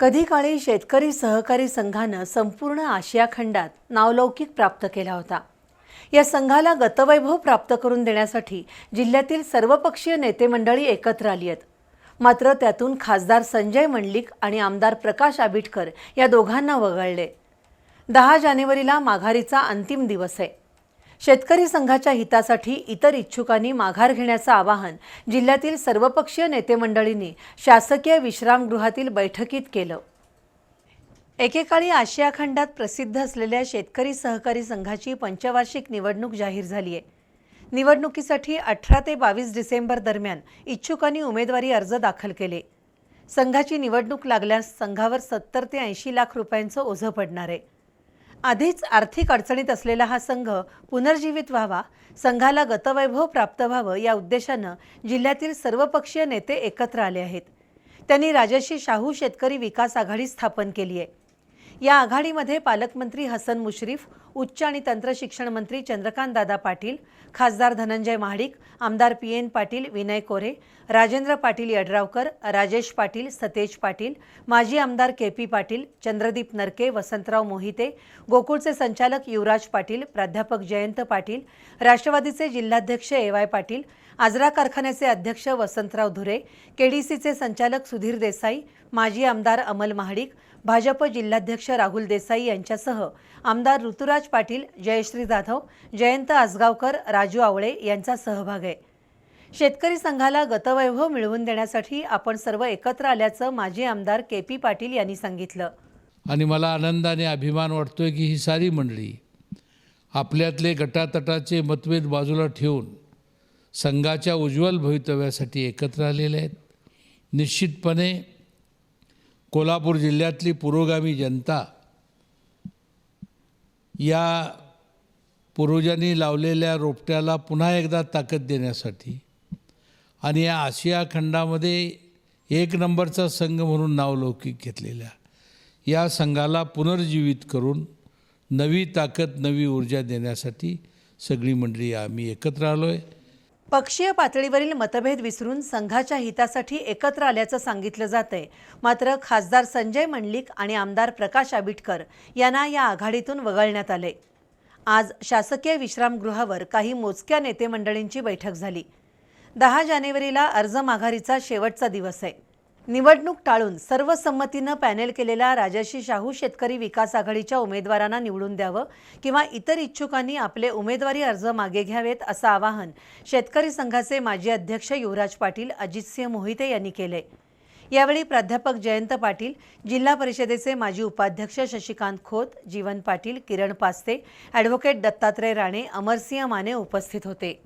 कधी काळी शेतकरी सहकारी संघानं संपूर्ण आशिया खंडात नावलौकिक प्राप्त केला होता. या संघाला गतवैभव प्राप्त करून देण्यासाठी जिल्ह्यातील सर्वपक्षीय नेते मंडळी एकत्र आली आहेत. मात्र त्यातून खासदार संजय मंडलिक आणि आमदार प्रकाश आबिटकर या दोघांना वगळले. दहा जानेवारीला माघारीचा अंतिम दिवस आहे. शेतकरी संघाच्या हितासाठी इतर इच्छुकांनी माघार घेण्याचं आवाहन जिल्ह्यातील सर्वपक्षीय नेते मंडळींनी शासकीय विश्रामगृहातील बैठकीत केलं. एकेकाळी आशिया खंडात प्रसिद्ध असलेल्या शेतकरी सहकारी संघाची पंचवार्षिक निवडणूक जाहीर झाली आहे निवडणुकीसाठी अठरा ते बावीस डिसेंबर दरम्यान इच्छुकांनी उमेदवारी अर्ज दाखल केले. संघाची निवडणूक लागल्यास संघावर सत्तर ते ऐंशी लाख रुपयांचं ओझं पडणार आहे. आधीच आर्थिक अडचणीत असलेला हा संघ पुनर्जीवित व्हावा संघाला गतवैभव प्राप्त व्हावं या उद्देशानं जिल्ह्यातील सर्वपक्षीय नेते एकत्र आले आहेत. त्यांनी राजर्षी शाहू शेतकरी विकास आघाडी स्थापन केली आहे या आघाडीमध्ये पालकमंत्री हसन मुश्रीफ उच्च आणि तंत्र शिक्षण मंत्री चंद्रकांत दादा पाटील खासदार धनंजय महाडिक आमदार पी एन पाटील विनय कोरे राजेंद्र पाटील यड्रावकर राजेश पाटील सतेज पाटील माजी आमदार के पी पाटील चंद्रदीप नरके वसंतराव मोहिते गोकुळचे संचालक युवराज पाटील प्राध्यापक जयंत पाटील राष्ट्रवादीचे जिल्हाध्यक्ष ए वाय पाटील आजरा कारखान्याचे अध्यक्ष वसंतराव धुरे केडीसीचे संचालक सुधीर देसाई माजी आमदार अमल महाडिक भाजप जिल्हाध्यक्ष राहुल देसाई यांच्यासह आमदार ऋतुराज पाटील जयश्री जाधव जयंत आसगावकर राजू आवळे यांचा सहभाग आहे. शेतकरी संघाला गतवैभव मिळवून देण्यासाठी आपण सर्व एकत्र आल्याचं माजी आमदार के पी पाटील यांनी सांगितलं. आणि मला आनंदाने अभिमान वाटतोय की ही सारी मंडळी आपल्यातले गटातटाचे मतभेद बाजूला ठेवून संघाच्या उज्ज्वल भवितव्यासाठी एकत्र आलेले आहेत. निश्चितपणे कोल्हापूर जिल्ह्यातली पुरोगामी जनता या पूर्वजांनी लावलेल्या रोपट्याला पुन्हा एकदा ताकद देण्यासाठी आणि या आशिया खंडामध्ये एक नंबरचा संघ म्हणून नावलौकिक घेतलेल्या या संघाला पुनर्जीवित करून नवी ताकद नवी ऊर्जा देण्यासाठी सगळी मंडळी आम्ही एकत्र आलो आहे पक्षीय पातळीवरील मतभेद विसरून संघाच्या हितासाठी एकत्र आल्याचं सांगितलं जातंय. मात्र खासदार संजय मंडलिक आणि आमदार प्रकाश आबिटकर यांना या आघाडीतून वगळण्यात आले आज शासकीय विश्रामगृहावर काही मोजक्या नेते मंडळींची बैठक झाली. दहा जानेवारीला अर्ज माघारीचा शेवटचा दिवस आहे. निवडणूक टाळून सर्वसंमतीनं पॅनेल केलेल्या राजर्षी शाहू शेतकरी विकास आघाडीच्या उमेदवारांना निवडून द्यावं किंवा इतर इच्छुकांनी आपले उमेदवारी अर्ज मागे घ्यावेत असं आवाहन शेतकरी संघाचे माजी अध्यक्ष युवराज पाटील अजितसिंह मोहिते यांनी केले. यावेळी प्राध्यापक जयंत पाटील जिल्हा परिषदेचे माजी उपाध्यक्ष शशिकांत खोत जीवन पाटील किरण पास्ते ॲडव्होकेट दत्तात्रय राणे अमरसिंह माने उपस्थित होते.